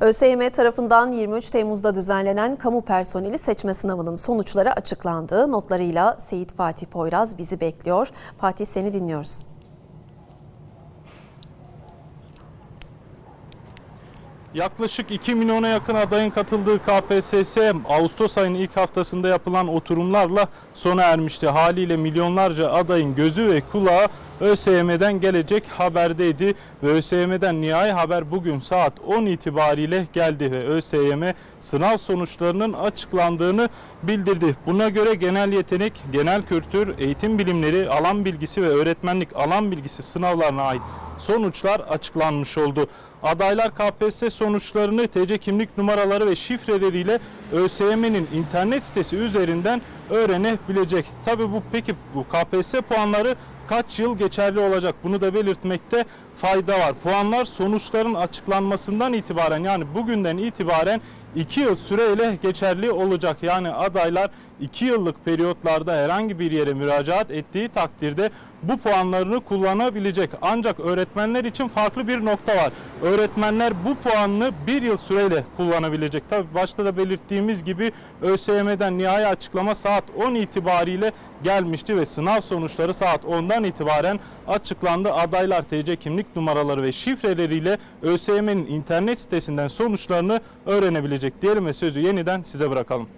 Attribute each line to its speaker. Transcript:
Speaker 1: ÖSYM tarafından 23 Temmuz'da düzenlenen kamu personeli seçme sınavının sonuçları açıklandı. Notlarıyla Seyit Fatih Poyraz bizi bekliyor. Fatih seni dinliyoruz.
Speaker 2: Yaklaşık 2 milyona yakın adayın katıldığı KPSS Ağustos ayının ilk haftasında yapılan oturumlarla sona ermişti. Haliyle milyonlarca adayın gözü ve kulağı ÖSYM'den gelecek haberdeydi ve ÖSYM'den nihai haber bugün saat 10 itibariyle geldi ve ÖSYM sınav sonuçlarının açıklandığını bildirdi. Buna göre genel yetenek, genel kültür, eğitim bilimleri, alan bilgisi ve öğretmenlik alan bilgisi sınavlarına ait sonuçlar açıklanmış oldu. Adaylar KPSS sonuçlarını TC kimlik numaraları ve şifreleriyle ÖSYM'nin internet sitesi üzerinden öğrenebilecek. Tabii bu peki bu KPSS puanları kaç yıl geçerli olacak? Bunu da belirtmekte fayda var. Puanlar sonuçların açıklanmasından itibaren yani bugünden itibaren 2 yıl süreyle geçerli olacak. Yani adaylar 2 yıllık periyotlarda herhangi bir yere müracaat ettiği takdirde bu puanlarını kullanabilecek. Ancak öğretmenler için farklı bir nokta var. Öğretmenler bu puanını 1 yıl süreyle kullanabilecek. Tabi başta da belirttiğimiz gibi ÖSYM'den nihai açıklama saat 10 itibariyle gelmişti ve sınav sonuçları saat 10'dan itibaren açıklandı. Adaylar TC kimlik numaraları ve şifreleriyle ÖSYM'nin internet sitesinden sonuçlarını öğrenebilecek diyelim ve sözü yeniden size bırakalım.